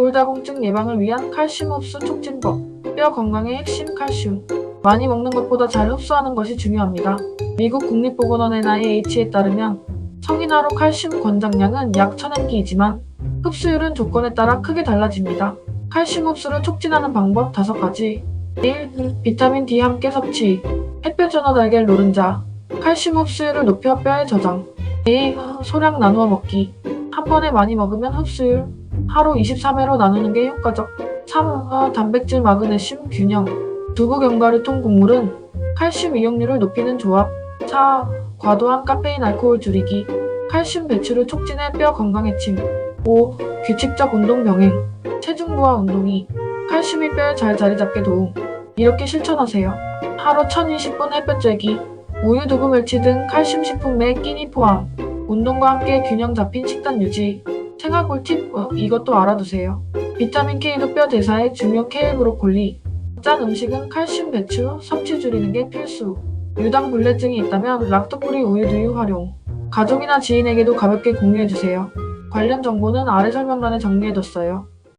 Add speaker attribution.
Speaker 1: 골다공증 예방을 위한 칼슘 흡수 촉진법. 뼈 건강의 핵심 칼슘. 많이 먹는 것보다 잘 흡수하는 것이 중요합니다. 미국 국립보건원의 NIH에 따르면 성인 하루 칼슘 권장량은 약 1000mg이지만 흡수율은 조건에 따라 크게 달라집니다. 칼슘 흡수를 촉진하는 방법 5가지. 1. 비타민 D 함께 섭취. 햇볕 전어 달걀 노른자. 칼슘 흡수율을 높여 뼈에 저장. 2. 소량 나누어 먹기. 한 번에 많이 먹으면 흡수율 하루 23회로 나누는 게 효과적. 3. 단백질 마그네슘 균형. 두부 견과류 통 국물은 칼슘 이용률을 높이는 조합. 4. 과도한 카페인 알코올 줄이기. 칼슘 배출을 촉진해 뼈 건강 해침. 5. 규칙적 운동 병행. 체중부하 운동이 칼슘이 뼈에 잘 자리 잡게 도움. 이렇게 실천하세요. 하루 1020분 햇볕 쬐기. 우유, 두부, 멸치 등 칼슘 식품에 끼니 포함. 운동과 함께 균형 잡힌 식단 유지. 생활 꿀팁 어, 이것도 알아두세요. 비타민 K도 뼈 대사에 중요 케일 브로콜리. 짠 음식은 칼슘 배출, 섭취 줄이는 게 필수. 유당 불내증이 있다면 락토프리 우유 두유 활용. 가족이나 지인에게도 가볍게 공유해주세요. 관련 정보는 아래 설명란에 정리해뒀어요.